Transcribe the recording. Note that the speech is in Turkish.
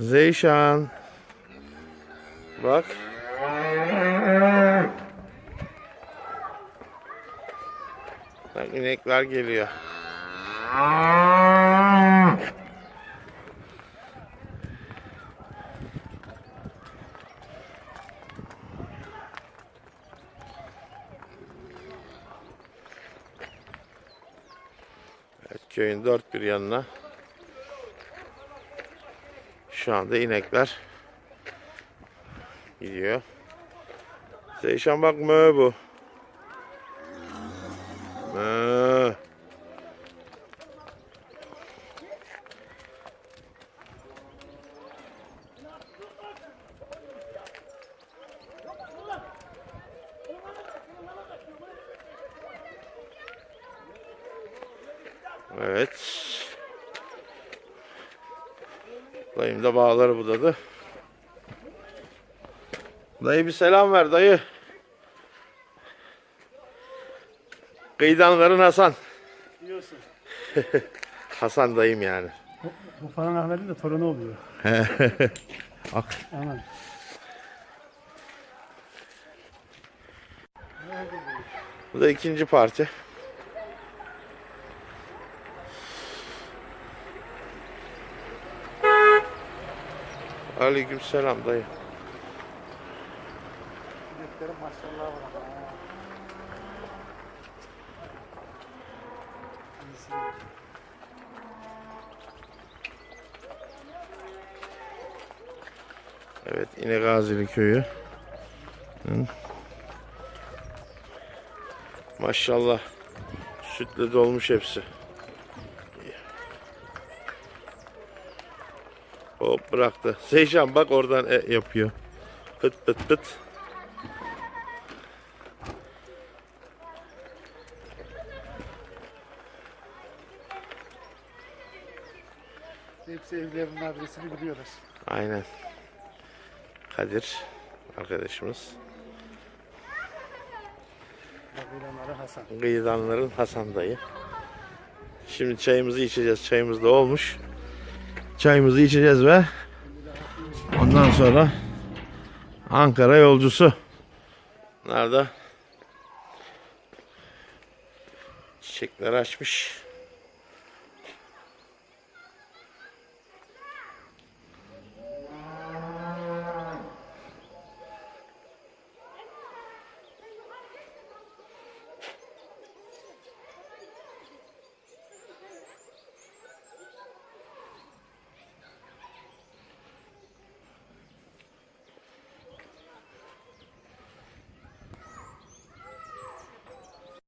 Zeyşan. Bak. Bak inekler geliyor. Evet, köyün dört bir yanına şu anda inekler gidiyor. Zeyşan bak mö bu. Mö. Evet. Dayım da bağları budadı. Dayı bir selam ver dayı. Kıyıdanların Hasan. Diyorsun. Hasan dayım yani. Bu falan Ahmet'in de torunu oluyor. Ak. Aman. Bu da ikinci parti. Aleyküm selam dayı. Evet İnegazili köyü. Maşallah sütle dolmuş hepsi. Hop bıraktı. Seyşan bak oradan e, yapıyor. Pıt pıt pıt. Hepsi evlerinin adresini biliyorlar. Aynen. Kadir arkadaşımız. Kabilanları Hasan. Gıyıdanların Hasan dayı. Şimdi çayımızı içeceğiz. Çayımız da olmuş. Çayımızı içeceğiz ve ondan sonra Ankara yolcusu. Nerede? Çiçekler açmış.